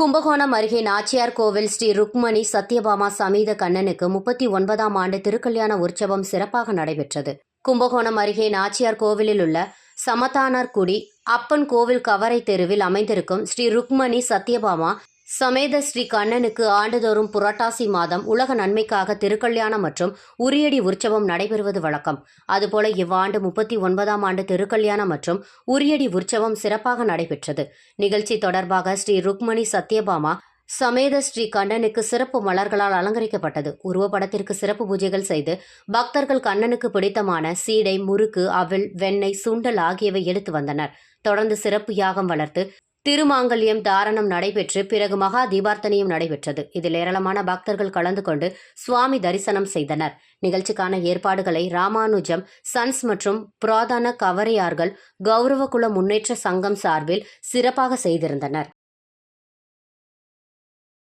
கும்பகோணம் அருகே நாச்சியார் கோவில் ஸ்ரீ ருக்மணி சத்யபாமா சமீத கண்ணனுக்கு முப்பத்தி ஒன்பதாம் ஆண்டு திருக்கல்யாண உற்சவம் சிறப்பாக நடைபெற்றது. கும்பகோணம் அருகே நாச்சியார் கோவிலில் உள்ள சமதானார்குடி அப்பன் கோவில் கவரை தெருவில் அமைந்திருக்கும் ஸ்ரீ ருக்மணி சத்யபாமா சமேத ஸ்ரீ கண்ணனுக்கு ஆண்டுதோறும் புரட்டாசி மாதம் உலக நன்மைக்காக திருக்கல்யாணம் மற்றும் உரியடி உற்சவம் நடைபெறுவது வழக்கம். அதுபோல இவ்வாண்டு முப்பத்தி ஒன்பதாம் ஆண்டு திருக்கல்யாணம் மற்றும் உரியடி உற்சவம் சிறப்பாக நடைபெற்றது. நிகழ்ச்சி தொடர்பாக ஸ்ரீ ருக்மணி சத்யபாமா சமேத ஸ்ரீ கண்ணனுக்கு சிறப்பு மலர்களால் அலங்கரிக்கப்பட்டது. உருவப்படத்திற்கு சிறப்பு பூஜைகள் செய்து பக்தர்கள் கண்ணனுக்கு பிடித்தமான சீடை முறுக்கு அவிழ் வெண்ணெய் சுண்டல் ஆகியவை எடுத்து வந்தனர். தொடர்ந்து சிறப்பு யாகம் வளர்த்து திருமாங்கல்யம் தாரணம் நடைபெற்று பிறகு மகா தீபார்த்தனையும் நடைபெற்றது. இதில் ஏராளமான பக்தர்கள் கலந்து கொண்டு சுவாமி தரிசனம் செய்தனர். நிகழ்ச்சிக்கான ஏற்பாடுகளை ராமானுஜம் சன்ஸ் மற்றும் புராதன கவரையார்கள் கௌரவ குல முன்னேற்ற சங்கம் சார்பில் சிறப்பாக செய்திருந்தனர்.